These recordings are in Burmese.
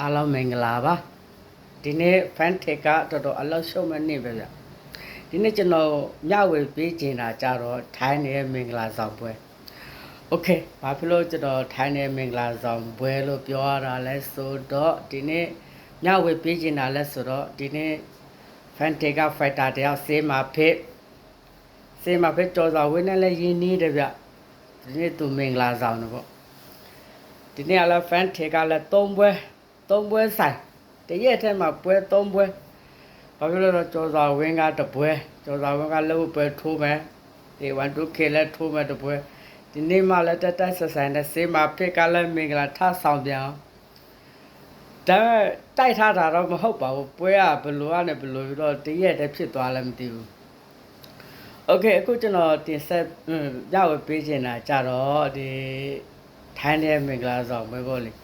အားလုံးမင်္ဂလာပါဒီနေ့ fan tech ကတော်တော်အလောက်ရှုံးမနေပဲဗျဒီနေ့ကျွန်တော်မျှဝေပေးချင်တာကြတော့ထိုင်းနယ်မင်္ဂလာဆောင်ပွဲ okay ဘာဖြစ်လို့ကျွန်တော်ထိုင်းနယ်မင်္ဂလာဆောင်ပွဲလို့ပြောရတာလဲဆိုတော့ဒီနေ့မျှဝေပေးချင်တာလဲဆိုတော့ဒီနေ့ fan tech က fighter တယောက်စေးမှာဖြစ်စေးမှာဖြစ်တော်စာဝင်းနဲ့လဲရင်းနေတယ်ဗျဒီနေ့သူမင်္ဂလာဆောင်တော့ပေါ့ဒီနေ့ကလည်း fan tech ကလည်း၃ပွဲ ၃ပွဲဆိုင်တရက်ထဲမှာပွဲ၃ပွဲဘာဖြစ်လို့လဲတော့ကျော်စာဝင်းကတစ်ပွဲကျော်စာဝင်းကလည်းပွဲထိုးမယ်ဒီ1 2 k လည်းထိုးမယ်တစ်ပွဲဒီနေ့မှလည်းတက်တက်ဆက်ဆန်နဲ့စေးမှာဖြစ်ကလည်းမင်္ဂလာထဆောင်ပြန်အောင်ဒါတိုက်ထားတာတော့မဟုတ်ပါဘူးပွဲကဘယ်လိုကနေဘယ်လိုပြီးတော့တရက်တည်းဖြစ်သွားလည်းမသိဘူးโอเคအခုကျွန်တော်တင်ဆက်ရဝပေးချင်တာကြတော့ဒီ ထိုင်းတဲ့မင်္ဂလာဆောင်ပဲပေါ့လေဟို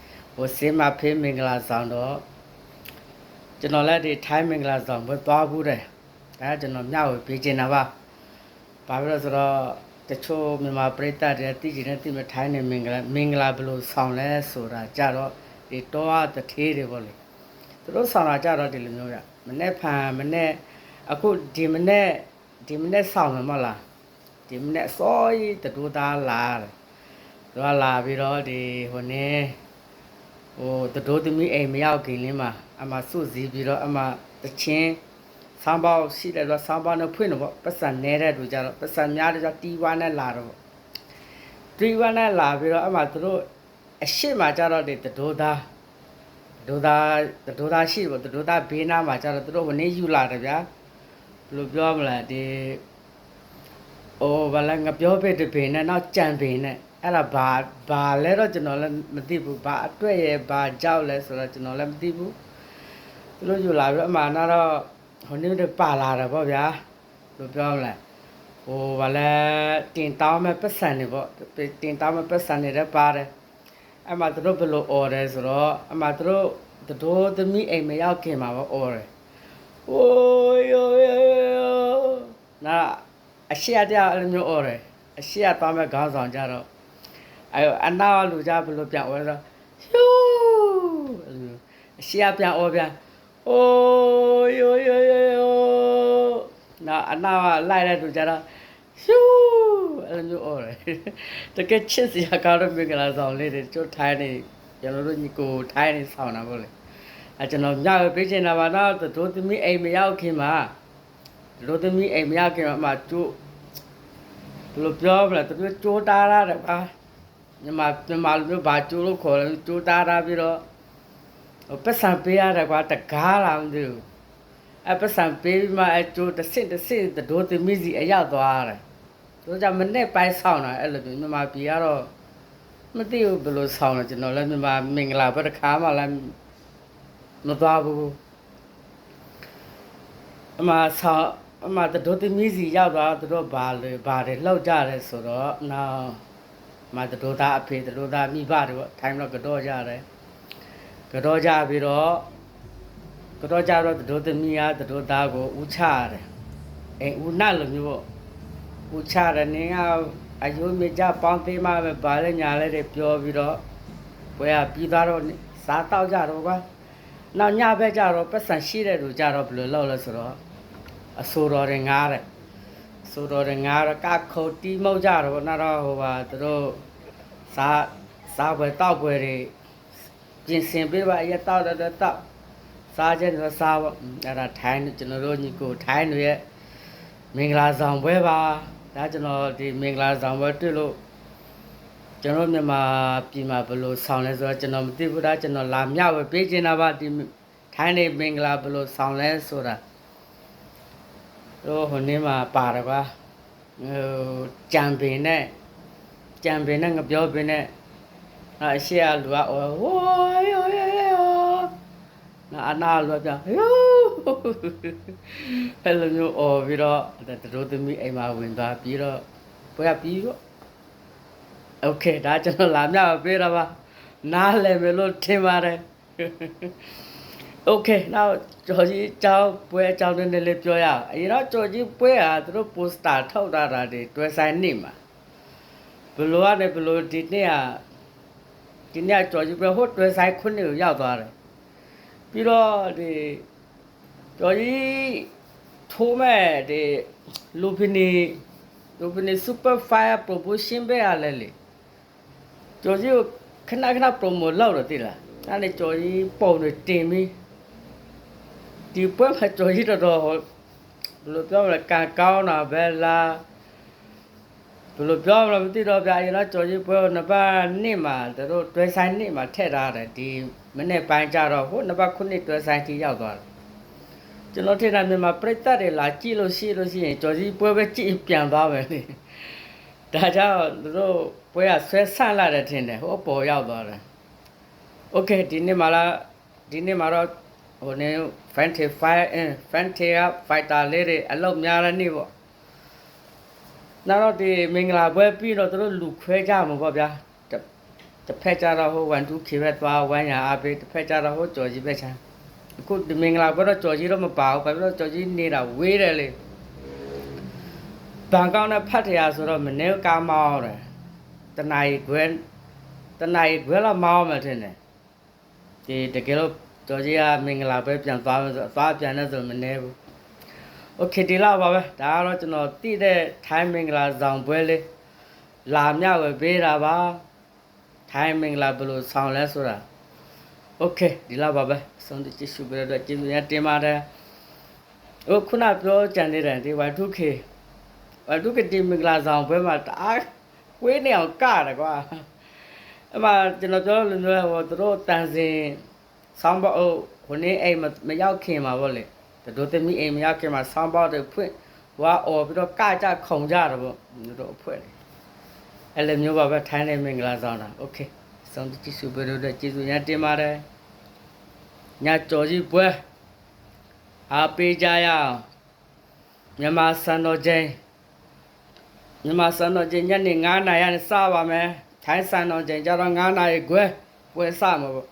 စင်းမဖေးမင်္ဂလာဆောင်တော့ကျွန်တော်လည်းဒီထိုင်းမင်္ဂလာဆောင်ပဲသွားဘူးတယ်ဒါကကျွန်တော်မျှဝေပေးချင်တာပါဘာဖြစ်လို့ဆိုတော့တချို့မြန်မာပြည်သားတွေသိချင်တဲ့သိမဲ့ထိုင်းတဲ့မင်္ဂလာမင်္ဂလာဘယ်လိုဆောင်လဲဆိုတာကြတော့ဒီတော့တထေးတွေပေါ့လေသူတို့ဆောင်တာကြတော့ဒီလိုမျိုးရမနေ့ဖန်မနေ့အခုဒီမနေ့ဒီမနေ့ဆောင်မှာမဟုတ်လားဒီမနေ့စောကြီးတူသားလာတယ်သူကလာပြီးတော့ဒီဟိုနေ ဟိုတတိုးသမီးအိမ်မရောက်ခင်လင်းမှာအမစွစည်းပြီးတော့အမတချင်းဆောင်းပေါက်ရှိတယ်တော့ဆောင်းပေါက်နဲ့ဖွင့်တော့ပေါ့ပတ်စံနေတဲ့လူကြတော့ပတ်စံများတော့တီဝါနဲ့လာတော့ပေါ့တီဝါနဲ့လာပြီးတော့အမသူတို့အရှိမကြတော့ဒီတတိုးသားတတိုးသားတတိုးသားရှိပေါ့တတိုးသားဘေးနားမှာကြတော့သူတို့ဝနေယူလာတယ်ဗျာဘယ်လိုပြောမလဲဒီအိုးဘာလဲငါပြောပြတဲ့ဘေးနဲ့နောက်ကြံဘေးနဲ့ အဲ့ဒါဘာဘာလဲတော့ကျွန်တော်လည်းမသိဘူးဘာအတွက်ရဲ့ဘာကြောက်လဲဆိုတော့ကျွန်တော်လည်းမသိဘူးသူတို့ယူလာပြီးအမှန်တော့ဟိုနေ့တည်းပါလာတယ်ပေါ့ဗျာဘယ်လိုပြောမလဲဟိုဘာလဲတင်တောင်းမဲ့ပတ်စံနေပေါ့တင်တောင်းမဲ့ပတ်စံနေတယ်ပါတယ်အမှသူတို့ဘယ်လိုအော်တယ်ဆိုတော့အမှသူတို့တတော်သမီးအိမ်မရောက်ခင်မှာပေါ့အော်တယ်โอ้ยโอ้ยနာအရှိအတရားအဲ့လိုမျိုးအော်တယ်အရှိအသွားမဲ့ခေါင်းဆောင်ကြတော့ အဲအနာလူကြဘယ်လိုပြန်ဩလဲဆိုဟျူအဲ့လိုအရှိအပြန်ဩပြန်အိုးယိုယိုယိုယိုနာအနာလိုက်တဲ့လူကြတော့ဟျူအဲ့လိုမျိုးဩတယ်တကယ်ချစ်စရာကောင်းတဲ့မင်္ဂလာဆောင်လေးတွေကျွတ်ထိုင်းနေကျွန်တော်တို့ညီကိုထိုင်းနေဆောင်တာပေါ့လေအဲကျွန်တော်ညရပေးချင်တာပါတော့တို့သမီးအိမ်မရောက်ခင်မှာတို့သမီးအိမ်မရောက်ခင်မှာအမှကျွတ်ဘယ်လိုပြောမလဲသူတို့ကြိုးတားရတယ်ကွာ မြန်မာမြန်မာလူမျိုးဘာကျိုးလို့ခေါ်လဲကျိုးတားတာပြီးတော့ဟိုပတ်စံပေးရတယ်ကွာတကားလာမသိဘူးအပတ်စံပေးပြီးမှအကျိုးတစ်စင့်တစ်စင့်ဒိုးသမီးစီအရောက်သွားတယ်တို့ကြောင့်မနဲ့ပိုင်းဆောင်တာအဲ့လိုမျိုးမြန်မာပြည်ကတော့မသိဘူးဘယ်လိုဆောင်လဲကျွန်တော်လည်းမြန်မာမင်္ဂလာဘက်တစ်ခါမှလည်းမသွားဘူးအမဆောင်အမဒိုးသမီးစီရောက်သွားသူတို့ဘာလဲဘာတွေလောက်ကြတယ်ဆိုတော့နောက် မတတော်သားအဖေတတော်သားမိဘတွေပေါ့ထိုင်းတော့ကတော့ကြတယ်ကတော့ကြပြီးတော့ကတော့ကြတော့တတော်သမီးကတတော်သားကိုဥချရတယ်အဲဥနလိုမျိုးပေါ့ဥချရတယ်နင်းကအယုံမြကြပေါင်းသေးမှပဲဗာလဲညာလဲတွေပြောပြီးတော့ဘွယ်ကပြီးသွားတော့စားတော့ကြတော့ကွာနောက်ညဘက်ကြတော့ပတ်စံရှိတဲ့လူကြတော့ဘယ်လိုလုပ်လဲဆိုတော့အဆိုတော်တွေငားတယ် ဆိုတော့ငါရကခုတ်တီးမောက်ကြတော့ဗောနော်တော့ဟိုပါသူတို့စားစားပွဲတောက်ပွဲတွေပြင်ဆင်ပေးပါအရက်တောက်တော့တောက်စားချက်တော့စားပေါ့အဲ့ဒါထိုင်းကျွန်တော်တို့ညီကိုထိုင်းတွေရဲ့မင်္ဂလာဆောင်ပွဲပါဒါကျွန်တော်ဒီမင်္ဂလာဆောင်ပွဲတွေ့လို့ကျွန်တော်မြန်မာပြည်မှာဘယ်လိုဆောင်လဲဆိုတော့ကျွန်တော်မသိဘူးဒါကျွန်တော်လာမြောက်ပဲပေးချင်တာပါဒီထိုင်းနေမင်္ဂလာဘယ်လိုဆောင်လဲဆိုတာ တော့ဟိုနေ့မှာပါတယ်ကွာဟိုကြံပင်နဲ့ကြံပင်နဲ့ငပြောပင်နဲ့အရှိအလူကဟိုဟိုယိုယိုယိုနာအနာလူကပြန်ဟိုအဲ့လိုမျိုးအော်ပြီးတော့တတို့သမီးအိမ်မှာဝင်သွားပြီးတော့ပွဲကပြီးတော့โอเคဒါကျွန်တော်လာမြောက်ပေးတာပါနားလည်မယ်လို့ထင်ပါတယ် โอเคနောက်ကျော်ကြီးအကြောင်းပွဲအကြောင်းနည်းနည်းလေးပြောရအောင်အရင်တော့ကျော်ကြီးပွဲဟာသူတို့ပိုစတာထုတ်တာတာတွေတွဲဆိုင်နေမှာဘလို့ကနေဘလို့ဒီနေ့ကဒီနေ့ကကျော်ကြီးပွဲဟိုတွဲဆိုင်ခုနှစ်ကိုရောက်သွားတယ် ပြီးတော့ဒီတော်ကြီးထိုးမဲ့ဒီလူပနီလူပနီ super fire promotion ပဲရလဲလေတော်ကြီးကိုခဏခဏ promo လောက်တော့တိလားအဲ့လေတော်ကြီးပုံတွေတင်ပြီး ဒီပွဲမှာတော်ကြီးတော်တော်ဘယ်လိုပြောမလဲကံကောင်းတာပဲလားဘယ်လိုပြောမလဲမသိတော့ဗျာအရင်တော့တော်ကြီးပွဲကိုနှစ်ပတ်နှစ်မှာသူတို့တွဲဆိုင်နှစ်မှာထည့်ထားတယ်ဒီမနေ့ပိုင်းကြတော့ဟိုနှစ်ပတ်ခုနှစ်တွဲဆိုင်တီရောက်သွားတယ် ကျွန်တော်ထင်တာမြန်မာပြိတ္တတွေလာကြည့်လို့ရှိလို့ရှိရင်ကြော်ကြီးပွဲပဲကြည့်ပြန်သွားပဲလေဒါကြောင့်သူတို့ပွဲကဆွဲဆန့်လာတယ်ထင်တယ်ဟိုအပေါ်ရောက်သွားတယ်โอเคဒီနေ့မှလာဒီနေ့မှတော့ ဟိုနေ Fante Fire in Fante က fighter လေးတွေအလုပ်များတဲ့နေ့ပေါ့နောက်တော့ဒီမင်္ဂလာပွဲပြီးတော့သူတို့လူခွဲကြမှာပေါ့ဗျာတစ်တစ်ဖက်ကြတော့ဟို1 2 k ပဲသွားဝမ်းရအားပေးတစ်ဖက်ကြတော့ဟိုကြော်ကြီးပဲချမ်းအခုဒီမင်္ဂလာပွဲတော့ကြော်ကြီးတော့မပါဘူးဘာဖြစ်လို့ကြော်ကြီးနေတာဝေးတယ်လေဘန်ကောက်နဲ့ဖတ်ထရာဆိုတော့မနေကားမောင်းတယ်တနာရီခွဲတနာရီခွဲလောက်မောင်းမှထင်တယ်ဒီတကယ်လို့ ကြော်ကြီးကမင်္ဂလာပွဲပြန်သွားမယ်ဆိုသွားပြန်တယ်ဆိုမနေဘူးโอเคဒီလောက်ပါပဲဒါကတော့ကျွန်တော်တည်တဲ့ထိုင်းမင်္ဂလာဆောင်ပွဲလေးလာမြဝယ်ပေးတာပါထိုင်းမင်္ဂလာဘယ်လိုဆောင်လဲဆိုတာ โอเคဒီလောက်ပါပဲဆုံးတဲ့ကြည့်ရှုပေးတော့ကျေးဇူးများတင်ပါတယ်ဟိုခုနပြောကြံနေတယ်ဒီ Y2K Y2K ဒီမင်္ဂလာဆောင်ဘဲမှာတအားကွေးနေအောင်ကတယ်ကွာအဲ့မှာကျွန်တော်ပြောလို့မျိုးဟိုသူတို့တန်စင် ဆောင်းပေါဟိုခုနေ့အိမ်မမရောက်ခင်မှာဗောလေတို့သမီးအိမ်မရောက်ခင်မှာဆောင်းပေါတွေဖွင့်ဟိုကအော်ပြီးတော့ကကြခုံကြတယ်ဗောတို့တို့အဖွဲ့လေအဲ့လိုမျိုးပါပဲထိုင်းနေမင်္ဂလာဆောင်တာโอเคဆုံးတဲ့ကြည့်ရှုပေးတော့ကျေးဇူးများတင်ပါတယ် ညကြော်ကြီးပွဲအားပေးကြရအောင်မြန်မာစံတော်ချိန်မြန်မာစံတော်ချိန်ညနေ9:00နာရီနဲ့စပါမယ်ထိုင်းစံတော်ချိန်ကျတော့9:00နာရီခွဲပွဲစမှာပေါ့